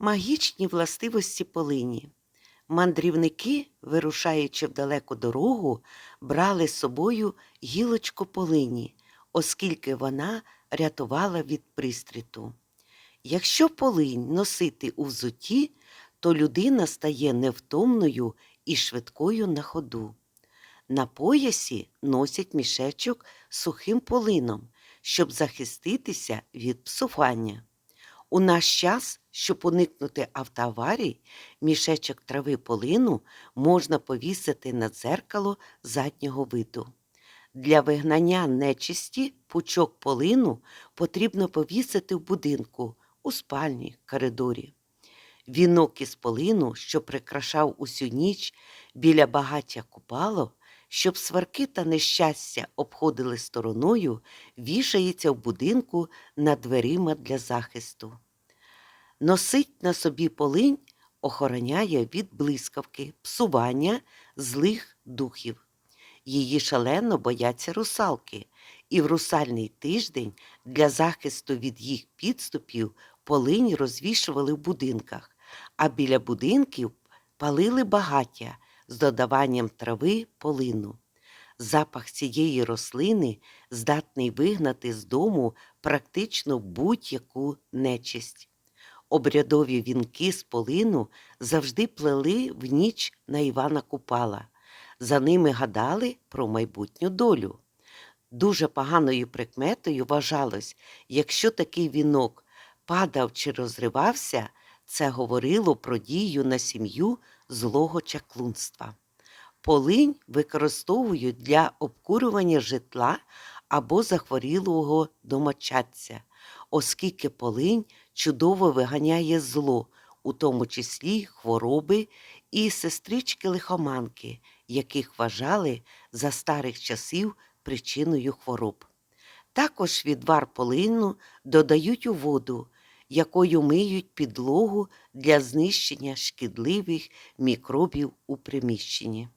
Магічні властивості полині. Мандрівники, вирушаючи в далеку дорогу, брали з собою гілочку полині, оскільки вона рятувала від пристріту. Якщо полинь носити у взутті, то людина стає невтомною і швидкою на ходу. На поясі носять мішечок з сухим полином, щоб захиститися від псування. У наш час, щоб уникнути автоаварій, мішечок трави полину можна повісити на дзеркало заднього виду. Для вигнання нечисті пучок полину потрібно повісити в будинку, у спальні, коридорі. Вінок із полину, що прикрашав усю ніч біля багаття купало, щоб сварки та нещастя обходили стороною, вішається в будинку над дверима для захисту. Носить на собі полинь охороняє від блискавки, псування злих духів. Її шалено бояться русалки, і в русальний тиждень для захисту від їх підступів полинь розвішували в будинках, а біля будинків палили багаття з додаванням трави полину. Запах цієї рослини здатний вигнати з дому практично будь-яку нечисть. Обрядові вінки з полину завжди плели в ніч на Івана Купала. За ними гадали про майбутню долю. Дуже поганою прикметою вважалось, якщо такий вінок падав чи розривався, це говорило про дію на сім'ю злого чаклунства. Полинь використовують для обкурювання житла або захворілого домочадця, оскільки полинь чудово виганяє зло, у тому числі хвороби і сестрички лихоманки, яких вважали за старих часів причиною хвороб. Також відвар полину додають у воду, якою миють підлогу для знищення шкідливих мікробів у приміщенні.